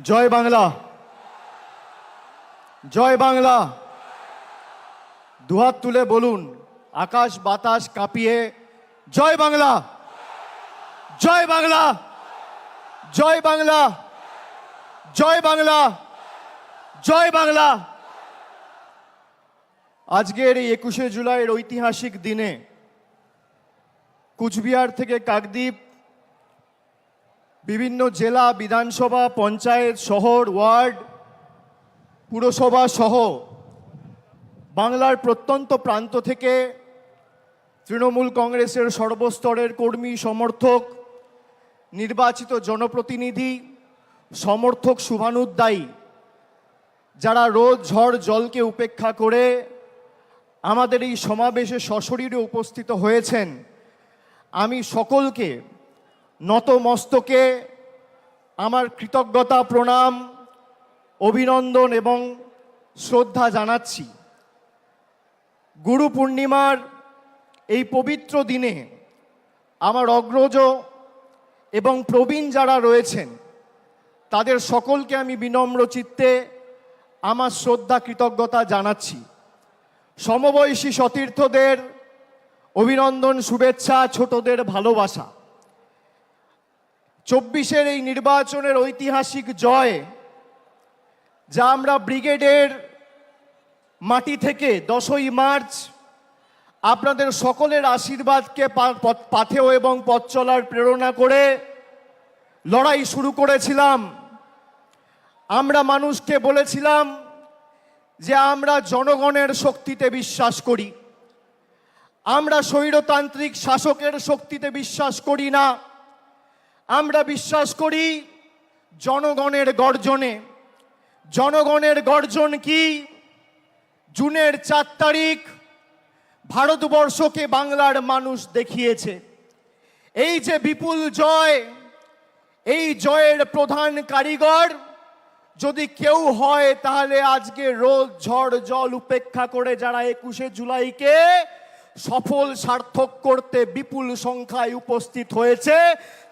জয় বাংলা। জয় বাংলা। দুহাত তুলে বলুন, আকাশ বাতাস কাঁপিয়ে, জয় বাংলা। জয় বাংলা। জয় বাংলা। জয় বাংলা। জয় বাংলা। আজকের এই একুশে জুলাইয়ের ঐতিহাসিক দিনে কুচবিহার থেকে কাকদ্বীপ বিভিন্ন জেলা বিধানসভা, পঞ্চায়েত, শহর, ওয়ার্ড, পুরসভা সহ বাংলার প্রত্যন্ত প্রান্ত থেকে তৃণমূল কংগ্রেসের সর্বস্তরের কর্মী, সমর্থক, নির্বাচিত জনপ্রতিনিধি, সমর্থক শুভানুদ্দায়ী, যারা রোজ ঝড়, জলকে উপেক্ষা করে আমাদের এই সমাবেশে সশরীরে উপস্থিত হয়েছেন। আমি সকলকে নতমস্তকে আমার কৃতজ্ঞতা, প্রণাম, অভিনন্দন এবং শ্রদ্ধা জানাচ্ছি। গুরু পূর্ণিমার এই পবিত্র দিনে আমার অগ্রজ এবং প্রবীণ যারা রয়েছেন, তাদের সকলকে আমি বিনম্র চিত্তে আমার শ্রদ্ধা, কৃতজ্ঞতা জানাচ্ছি। সমবয়সী সতীর্থদের অভিনন্দন, শুভেচ্ছা, ছোটদের ভালোবাসা। চব্বিশের এই নির্বাচনের ঐতিহাসিক জয়, যা আমরা ব্রিগেডের মাটি থেকে দশই মার্চ আপনাদের সকলের আশীর্বাদকে পা- পথ- পাথেয় এবং পথ চলার প্রেরণা করে লড়াই শুরু করেছিলাম। আমরা মানুষকে বলেছিলাম যে আমরা জনগণের শক্তিতে বিশ্বাস করি। আমরা স্বৈরতান্ত্রিক শাসকের শক্তিতে বিশ্বাস করি না। আমরা বিশ্বাস করি জনগণের গর্জনে। জনগণের গর্জন কি? জুনের চার তারিখ ভারতবর্ষকে বাংলার মানুষ দেখিয়েছে। এই যে বিপুল জয়, এই জয়ের প্রধান কারিগর যদি কেউ হয় তাহলে আজকে রোদ, ঝড়, জল উপেক্ষা করে যারা একুশে জুলাইকে সফল সার্থক করতে বিপুল সংখ্যায় উপস্থিত হয়েছে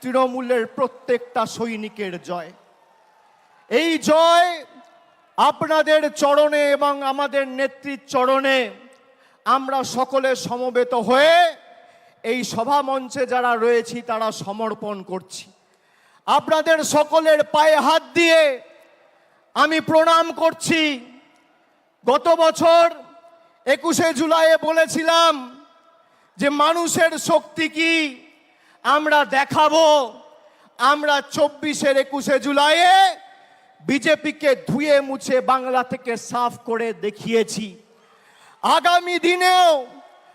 তৃণমূলের প্রত্যেকটা সৈনিকের জয়। এই জয় আপনাদের চরণে এবং আমাদের নেত্রীর চরণে আমরা সকলে সমবেত হয়ে এই সভা মঞ্চে যারা রয়েছি, তারা সমর্পণ করছি। আপনাদের সকলের পায়ে হাত দিয়ে আমি প্রণাম করছি। গত বছর একুশে জুলাইয়ে বলেছিলাম যে মানুষের শক্তি কি? আমরা দেখাবো। আমরা চব্বিশের একুশে জুলাইয়ে বিজেপিকে ধুয়ে মুছে বাংলা থেকে সাফ করে দেখিয়েছি। আগামী দিনেও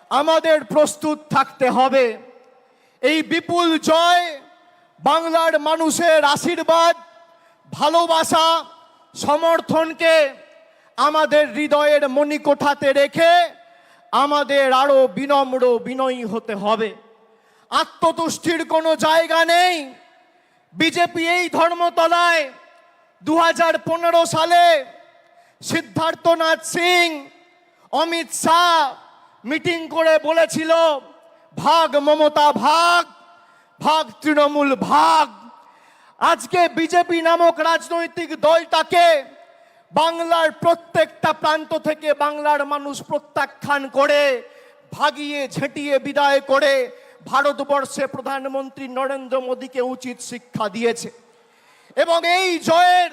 আমাদের প্রস্তুত থাকতে হবে। এই বিপুল জয়, বাংলার মানুষের আশীর্বাদ, ভালোবাসা, সমর্থনকে আমাদের হৃদয়ের মণিকোঠাতে রেখে আমাদের আরও বিনম্র বিনয়ী হতে হবে। আত্মতুষ্টির কোনো জায়গা নেই। বিজেপি এই ধর্মতলায় দু হাজার পনেরো সালে সিদ্ধার্থনাথ সিং, অমিত শাহ মিটিং করে বলেছিল, ভাগ মমতা ভাগ ভাগ তৃণমূল ভাগ। আজকে বিজেপি নামক রাজনৈতিক দলটাকে বাংলার প্রত্যেকটা প্রান্ত থেকে বাংলার মানুষ প্রত্যাখ্যান করে, ভাগিয়ে ঝেঁটিয়ে বিদায় করে ভারতবর্ষে প্রধানমন্ত্রী নরেন্দ্র মোদীকে উচিত শিক্ষা দিয়েছে। এবং এই জয়ের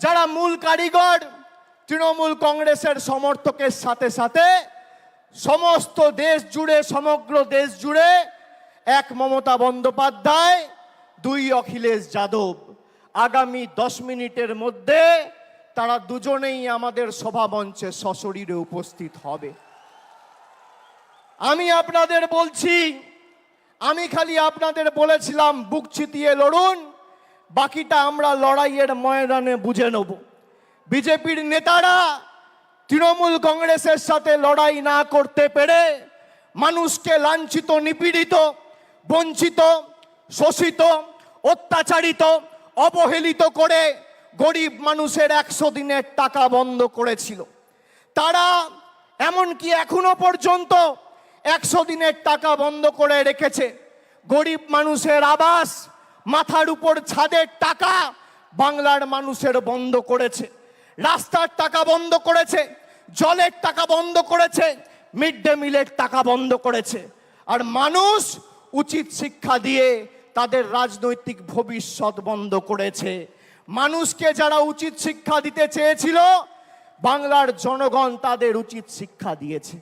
যারা মূল কারিগর, তৃণমূল কংগ্রেসের সমর্থকের সাথে সাথে সমস্ত দেশ জুড়ে, সমগ্র দেশ জুড়ে এক মমতা বন্দ্যোপাধ্যায়, দুই অখিলেশ যাদব। আগামী দশ মিনিটের মধ্যে তারা দুজনেই আমাদের সভা মঞ্চে সশরীরে উপস্থিত হবে। আমি আপনাদের বলছি, আমি খালি আপনাদের বলেছিলাম, বুক চিতিয়ে লড়ুন, বাকিটা আমরা লড়াইয়ের ময়দানে বুঝে নেব। বিজেপির নেতারা তৃণমূল কংগ্রেসের সাথে লড়াই না করতে পেরে মানুষকে লাঞ্ছিত, নিপীড়িত, বঞ্চিত, শোষিত, অত্যাচারিত, অবহেলিত করে গরিব মানুষের একশো দিনের টাকা বন্ধ করেছিল। তারা এমনকি এখনও পর্যন্ত একশো দিনের টাকা বন্ধ করে রেখেছে। গরিব মানুষের আবাস, মাথার উপর ছাদের টাকা বাংলার মানুষের বন্ধ করেছে। রাস্তার টাকা বন্ধ করেছে, জলের টাকা বন্ধ করেছে, মিড ডে মিলের টাকা বন্ধ করেছে। আর মানুষ উচিত শিক্ষা দিয়ে তাদের রাজনৈতিক ভবিষ্যৎ বন্ধ করেছে। মানুষকে যারা উচিত শিক্ষা দিতে চেয়েছিল, বাংলার জনগণ তাদের উচিত শিক্ষা দিয়েছে।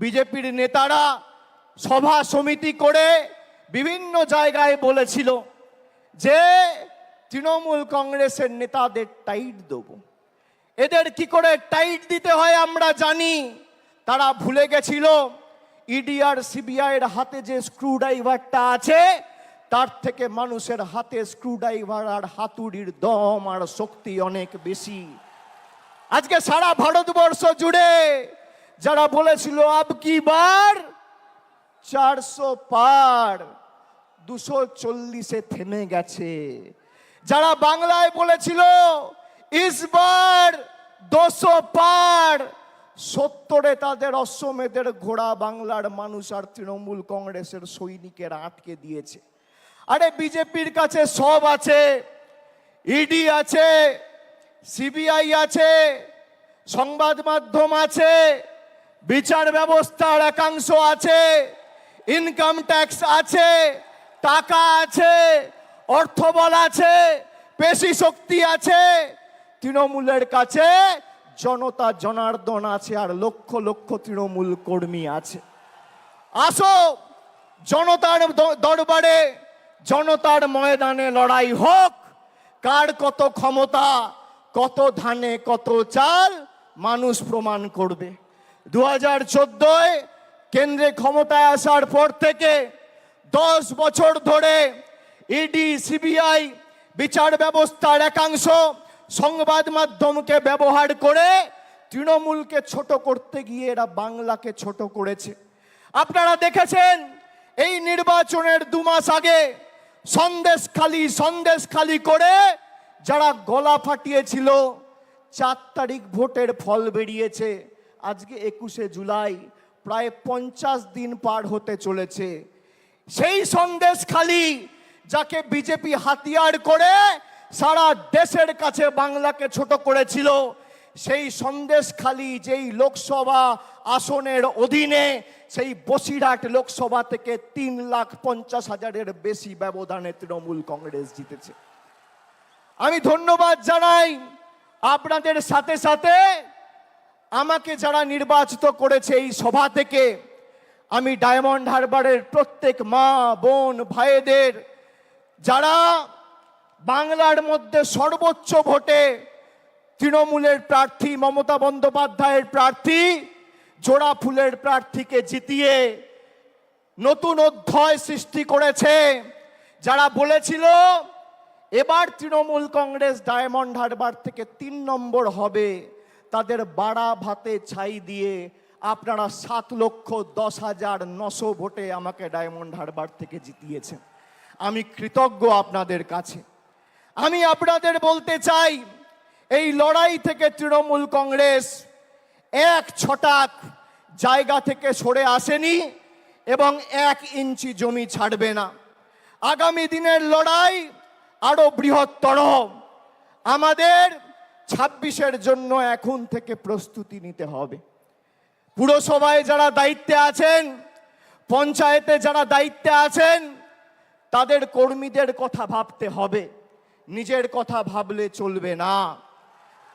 বিজেপির নেতারা সভা সমিতি করে বিভিন্ন জায়গায় বলেছিল যে, তৃণমূল কংগ্রেসের নেতাদের টাইট দেবো। এদের কি করে টাইট দিতে হয় আমরা জানি। তারা ভুলে গেছিল ইডি আর সিবিআই এর হাতে যে স্ক্রুড্রাইভারটা আছে তার থেকে মানুষের হাতে স্ক্রু ড্রাইভার আর হাতুড়ির দম আর শক্তি অনেক বেশি। আজকে সারা ভারতবর্ষ জুড়ে যারা বলেছিল, আব কি বার? চারশো পার দুশো চল্লিশে থেমে গেছে। যারা বাংলায় বলেছিল ইসবার দুশো পার, সত্তরে তাদের অশ্বমেধের ঘোড়া বাংলার মানুষ আর তৃণমূল কংগ্রেসের সৈনিকেরা আটকে দিয়েছে। আরে বিজেপির কাছে সব আছে, ইডি আছে, সিবিআই আছে, সংবাদ মাধ্যম আছে, বিচার ব্যবস্থার একাংশ আছে ইনকাম ট্যাক্স আছে, টাকা আছে অর্থবল আছে, পেশি শক্তি আছে। তৃণমূলের কাছে জনতা জনার্দন আছে আর লক্ষ লক্ষ তৃণমূল কর্মী আছে। আসো, জনতার দরবারে জনতার ময়দানে লড়াই হোক। কার কত ক্ষমতা, কত ধানে, কত চাল, মানুষ প্রমাণ করবে। দু হাজার চোদ্দোয় কেন্দ্রে ক্ষমতায় আসার পর থেকে দশ বছর ধরে ইডি, সিবিআই বিচার ব্যবস্থার একাংশ সংবাদ মাধ্যমকে ব্যবহার করে তৃণমূলকে ছোট করতে গিয়ে এরা বাংলাকে ছোট করেছে। আপনারা দেখেছেন, এই নির্বাচনের দু মাস আগে সন্দেশ খালি সন্দেশ খালি করে যারা গলা ফাটিয়েছিল, চার তারিখ ভোটের ফল বেরিয়েছে। আজকে একুশে জুলাই, প্রায় পঞ্চাশ দিন পার হতে চলেছে। সেই সন্দেশ খালি যাকে বিজেপি হাতিয়ার করে সারা দেশের কাছে বাংলাকে ছোট করেছিল সেই সন্দেশ খালি যেই লোকসভা আসনের অধীনে, সেই বসিরহাট লোকসভা থেকে তিন লাখ পঞ্চাশ হাজারের বেশি ব্যবধানে তৃণমূল কংগ্রেস জিতেছে। আমি ধন্যবাদ জানাই। আপনাদের সাথে সাথে আমাকে যারা নির্বাচিত করেছে এই সভা থেকে, আমি ডায়মন্ড হারবারের প্রত্যেক মা, বোন, ভাইদের, যারা বাংলার মধ্যে সর্বোচ্চ ভোটে তৃণমূলের প্রার্থী মমতা বন্দ্যোপাধ্যায়ের প্রার্থী জোড়া ফুলের প্রার্থীকে জিতিয়ে নতুন অধ্যায় সৃষ্টি করেছে। যারা বলেছিল, এবার তৃণমূল কংগ্রেস ডায়মন্ড হারবার থেকে তিন নম্বর হবে। তাদের বাড়া ভাতে ছাই দিয়ে আপনারা সাত লক্ষ দশ হাজার নশো ভোটে আমাকে ডায়মন্ড হারবার থেকে জিতিয়েছেন। আমি কৃতজ্ঞ আপনাদের কাছে। আমি আপনাদের বলতে চাই এই লড়াই থেকে তৃণমূল কংগ্রেস এক ছটাক জায়গা থেকে সরে আসেনি এবং এক ইঞ্চি জমি ছাড়বে না। আগামী দিনের লড়াই আরও বৃহত্তর। আমাদের ছাব্বিশের জন্য এখন থেকে প্রস্তুতি নিতে হবে। পুরসভায় যারা দায়িত্বে আছেন, পঞ্চায়েতে যারা দায়িত্বে আছেন, তাদের কর্মীদের কথা ভাবতে হবে। নিজের কথা ভাবলে চলবে না।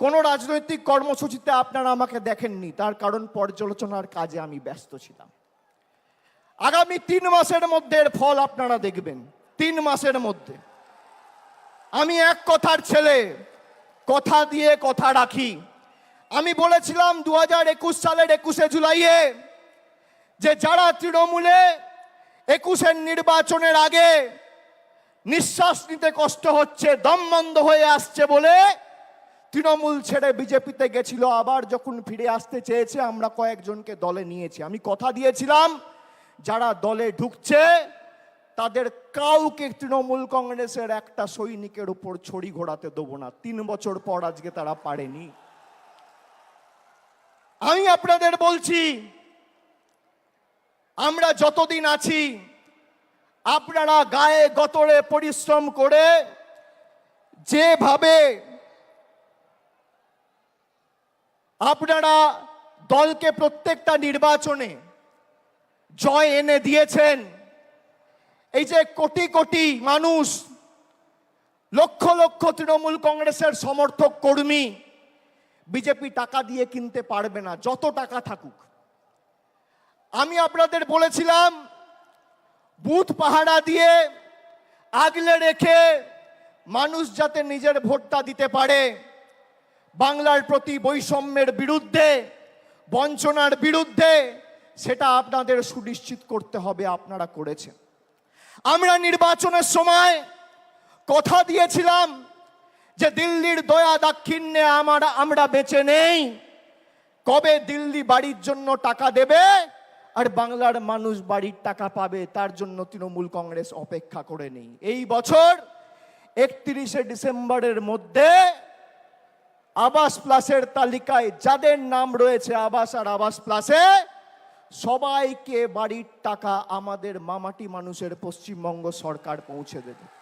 কোনো রাজনৈতিক কর্মসূচিতে আপনারা আমাকে দেখেননি, তার কারণ পর্যালোচনার কাজে আমি ব্যস্ত ছিলাম। আগামী তিন মাসের মধ্যে এর ফল আপনারা দেখবেন, তিন মাসের মধ্যে। আমি এক কথার ছেলে, কথা দিয়ে কথা রাখি। আমি বলেছিলাম দু হাজার একুশ সালের একুশে জুলাইয়ে যে যারা তৃণমূলে একুশের নির্বাচনের আগে নিঃশ্বাস নিতে কষ্ট হচ্ছে, দম বন্ধ হয়ে আসছে বলে তৃণমূল ছেড়ে বিজেপিতে গেছিল, আবার যখন ফিরে আসতে চেয়েছে, আমরা কয়েকজনকে দলে নিয়েছি। আমি কথা দিয়েছিলাম, যারা দলে ঢুকছে, তাদের কাউকে তৃণমূল কংগ্রেসের একটা সৈনিকের উপর ছড়ি ঘোরাতে দেবো না। তিন বছর পর আজকে তারা পারেনি। আমি আপনাদের বলছি, আমরা যতদিন আছি, আপনারা গায়ে গতরে পরিশ্রম করে যেভাবে আপনারা দলকে প্রত্যেকটা নির্বাচনে জয় এনে দিয়েছেন। এই যে কোটি কোটি মানুষ, লক্ষ লক্ষ তৃণমূল কংগ্রেসের সমর্থক কর্মী, বিজেপি টাকা দিয়ে কিনতে পারবে না, যত টাকা থাকুক। আমি আপনাদের বলেছিলাম, বুথ পাহারা দিয়ে আগলে রেখে মানুষ যাতে নিজের ভোটটা দিতে পারে বাংলার প্রতি বৈষম্যের বিরুদ্ধে, বঞ্চনার বিরুদ্ধে, সেটা আপনাদের সুনিশ্চিত করতে হবে, আপনারা করেছেন। আমরা নির্বাচনের সময় কথা দিয়েছিলাম যে দিল্লির দয়া দাক্ষিণ্যে আমার, আমরা বেঁচে নেই। কবে দিল্লি বাড়ির জন্য টাকা দেবে আর বাংলার মানুষ বাড়ির টাকা পাবে, তার জন্য তৃণমূল কংগ্রেস অপেক্ষা করে নেই। এই বছর একত্রিশে ডিসেম্বরের মধ্যে আবাস প্লাসের তালিকায় যাদের নাম রয়েছে আবাস আর আবাস প্লাসে, সবাইকে বাড়ির টাকা আমাদের মামাটি মানুষের পশ্চিমবঙ্গ সরকার পৌঁছে দেবে।